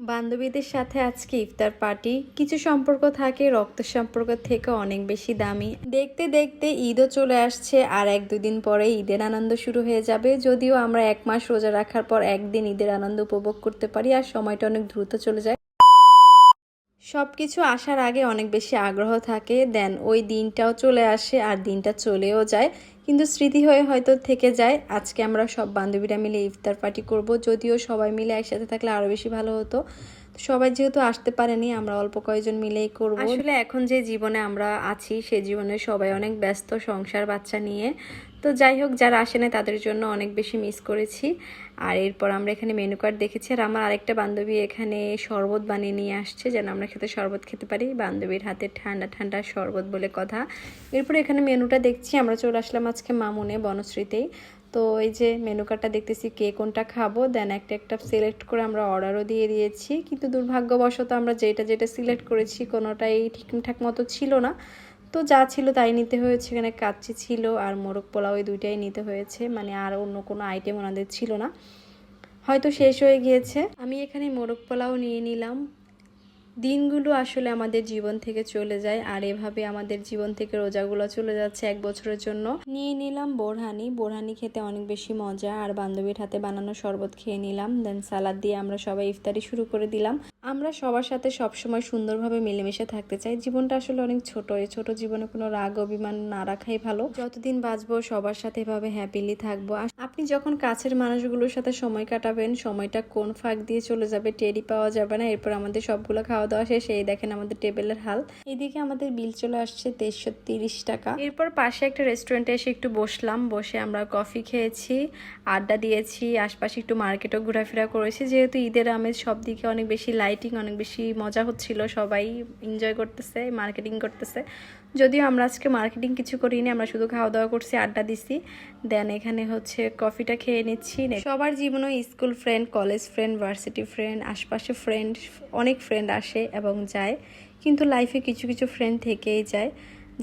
বান্ধবীদের সাথে আজকে ইফতার পার্টি। কিছু সম্পর্ক থাকে রক্ত সম্পর্ক থেকে অনেক বেশি দামি। দেখতে দেখতে ঈদও চলে আসছে আর এক দুদিন পরে ঈদের আনন্দ শুরু হয়ে যাবে। যদিও আমরা এক মাস রোজা রাখার পর একদিন ঈদের আনন্দ উপভোগ করতে পারি আর সময়টা অনেক দ্রুত চলে যায়। সব কিছু আসার আগে অনেক বেশি আগ্রহ থাকে। দেন ওই দিনটাও চলে আসে আর দিনটা চলেও যায়। কিন্তু স্মৃতি হয়ে হয়তো থেকে যায়। আজকে আমরা সব বান্ধবীরা মিলে ইফতার পার্টি করব। যদিও সবাই মিলে একসাথে থাকলে আরও বেশি ভালো হতো। সবাই যেহেতু আসতে পারেনি, আমরা অল্প কয়েকজন মিলেই করব। আসলে এখন যে জীবনে আমরা আছি, সে জীবনে সবাই অনেক ব্যস্ত সংসার বাচ্চা নিয়ে। তো যাই হোক, যারা আসে না তাদের জন্য অনেক বেশি মিস করেছি। আর এরপর আমরা এখানে মেনু কার্ড দেখেছি, আর আমার আরেকটা বান্ধবী এখানে শরবত বানিয়ে নিয়ে আসছে, যেন আমরা খেতে শরবত খেতে পারি। বান্ধবীর হাতে ঠান্ডা ঠান্ডা শরবত বলে কথা। এরপর এখানে মেনুটা দেখছি, আমরা চলে আসলাম আজকে মামুনে বনশ্রীতেই। তো এই যে মেনু কার্ডটা দেখতেছি কে কোনটা খাব দেন একটা একটা সিলেক্ট করে আমরা অর্ডারও দিয়ে দিয়েছি। কিন্তু দুর্ভাগ্যবশত আমরা যেটা যেটা সিলেক্ট করেছি কোনোটাই ঠিকঠাক মতো ছিল না। তো যা ছিল তাই নিতে হয়েছে, এখানে কাচ্চি ছিল আর মোরগ পোলাও এই দুইটাই নিতে হয়েছে। মানে আর অন্য কোনো আইটেম ওনাদের ছিল না। হয়তো শেষ হয়ে গিয়েছে। আমি এখানে মোরগ পোলাও নিয়ে নিলাম। দিনগুলো আসলে আমাদের জীবন থেকে চলে যায়, আর এভাবে আমাদের জীবন থেকে রোজাগুলো চলে যাচ্ছে এক বছরের জন্য। নিয়ে নিলাম বোরহানি। বোরহানি খেতে অনেক বেশি মজা, আর বান্ধবীর হাতে বানানো শরবত খেয়ে নিলাম। দেন সালাদ দিয়ে আমরা সবাই ইফতারি শুরু করে দিলাম। আমরা সবার সাথে সবসময় সুন্দরভাবে মিলেমিশে থাকতে চাই। জীবনটা আসলে অনেক ছোট। এই ছোট জীবনে কোনো রাগ, অভিমান না রাখাই ভালো। যতদিন বাঁচবো, সবার সাথে এভাবে হ্যাপিলি থাকব। আপনি যখন কাছের মানুষগুলোর সাথে সময় কাটাবেন, সময়টা কোন ফাঁক দিয়ে চলে যাবে টেরি পাওয়া যাবে না। এরপর আমাদের সবগুলো খাওয়া দাওয়া শেষ। এই দেখেন আমাদের টেবিলের হাল। এদিকে আমাদের বিল চলে আসছে তেইশশো তিরিশ টাকা। এরপর পাশে একটা রেস্টুরেন্টে এসে একটু বসলাম। বসে আমরা কফি খেয়েছি, আড্ডা দিয়েছি। আশপাশে একটু মার্কেটও ঘোরাফেরা করেছি। যেহেতু ঈদের আমেজ সব দিকে অনেক বেশি লাইটিং অনেক বেশি মজা হচ্ছিল, সবাই এনজয় করতেছে মার্কেটিং করতেছে। যদিও আমরা আজকে মার্কেটিং কিছু করিনি, আমরা শুধু খাওয়া দাওয়া করছি, আড্ডা দিছি। দেন এখানে হচ্ছে কফিটা খেয়ে নিচ্ছি। সবার জীবনে school friend college friend varsity friend আশপাশে ফ্রেন্ড অনেক ফ্রেন্ড আসে এবং যায়। কিন্তু লাইফে কিছু কিছু ফ্রেন্ড থেকেই যায়,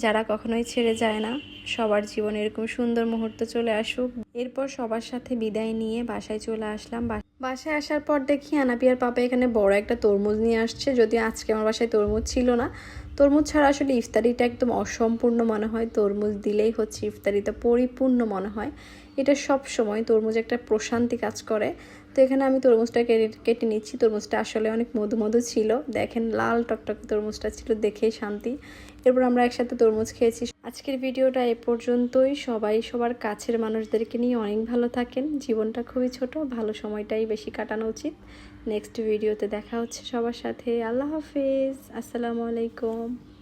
যারা কখনোই ছেড়ে যায় না। সবার জীবনে এরকম সুন্দর মুহূর্ত চলে আসুক। এরপর সবার সাথে বিদায় নিয়ে বাসায় চলে আসলাম। বাসায় আসার পর দেখি আনাপিয়ার পাপা এখানে বড় একটা তরমুজ নিয়ে আসছে। যদি আজকে আমার বাসায় তরমুজ ছিল না, তরমুজ ছাড়া আসলে ইফতারিটা একদম অসম্পূর্ণ মনে হয়। তরমুজ দিলেই হচ্ছে ইফতারিটা পরিপূর্ণ মনে হয়। এটা সব সময় তরমুজ একটা প্রশান্তি কাজ করে। তো এখানে আমি তরমুজটা কেটে নিচ্ছি। তরমুজটা আসলে অনেক মধু মধু ছিল। দেখেন লাল টকটকে তরমুজটা ছিল দেখেই শান্তি। এরপর আমরা একসাথে তরমুজ খেয়েছি। আজকের ভিডিওটা এ পর্যন্তই। সবাই সবার কাছের মানুষদেরকে নিয়ে অনেক ভালো থাকেন। জীবনটা খুবই ছোট। ভালো সময়টাই বেশি কাটানো উচিত। নেক্সট ভিডিওতে দেখা হচ্ছে সবার সাথে। আল্লাহ হাফিজ। আসসালামু আলাইকুম।